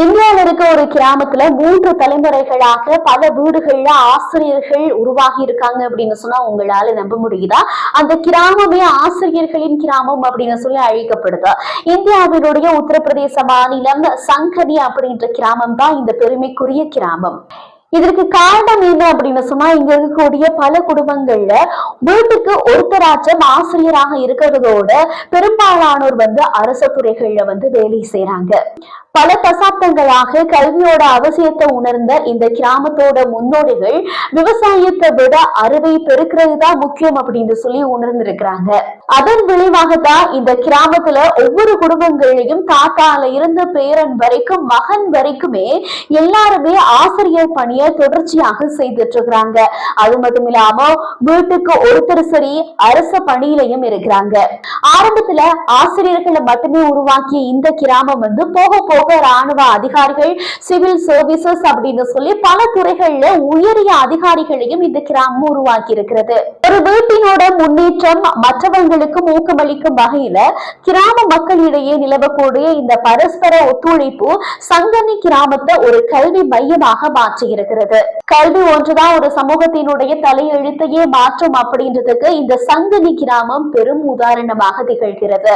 இந்தியாவில் இருக்க ஒரு கிராமத்துல மூன்று தலைமுறைகளாக பல வீடுகள்ல ஆசிரியர்கள் உருவாகி இருக்காங்க அப்படின்னு சொன்னா உங்களால நம்ப முடியுதா? அந்த கிராமமே ஆசிரியர்களின் கிராமம் அப்படின்னு சொல்லி அழைக்கப்படுது. இந்தியாவினுடைய உத்தரப்பிரதேச மாநிலம் சங்கனி அப்படின்ற கிராமம் தான் இந்த பெருமைக்குரிய கிராமம். இதற்கு காரணம் என்ன அப்படின்னு சொன்னா இங்க இருக்கக்கூடிய பல குடும்பங்கள்ல வீட்டுக்கு ஒருத்தராச்சும் ஆசிரியராக இருக்கிறதோட பெரும்பாலானோர் வந்து அரசு துறைகள்ல வந்து வேலை செய்யறாங்க பல தசாப்தங்களாக கல்வியோட அவசியத்தை உணர்ந்த இந்த கிராமத்தோட முன்னோடிகள் விவசாயத்தை விட அறுவை பெருக்கிறது தான் முக்கியம் அப்படின்னு சொல்லி உணர்ந்திருக்கிறாங்க. அதன் விளைவாகத்தான் இந்த கிராமத்துல ஒவ்வொரு குடும்பங்களையும் தாத்தால இருந்து பேரன் வரைக்கும் மகன் வரைக்குமே எல்லாருமே ஆசிரியர் பணியை தொடர்ச்சியாக செய்துட்டு இருக்கிறாங்க அது மட்டும் இல்லாம வீட்டுக்கு ஒருத்தர் சரி அரச பணியிலையும் இருக்கிறாங்க. ஆரம்பத்துல ஆசிரியர்களை மட்டுமே உருவாக்கிய இந்த கிராமம் வந்து போக போக ராணுவ அதிகாரிகள் சிவில் சர்வீசஸ் அப்படின்னு சொல்லி பல துறைகள்ல உயரிய அதிகாரிகளையும் இந்த கிராமம் உருவாக்கி இருக்கிறது ஒரு வீட்டினோட முன்னேற்றம் மற்றவர்களுக்கும் ஊக்கமளிக்கும் வகையில கிராம மக்களிடையே நிலவக்கூடிய இந்த பரஸ்பர ஒத்துழைப்பு சங்கனி கிராமத்தை ஒரு கல்வி மையமாக மாற்றி இருக்கிறது கல்வி ஒன்றுதான் ஒரு சமூகத்தினுடைய தலையெழுத்தையே மாற்றும் அப்படின்றதுக்கு இந்த சங்கனி கிராமம் பெரும் உதாரணமாக திகழ்கிறது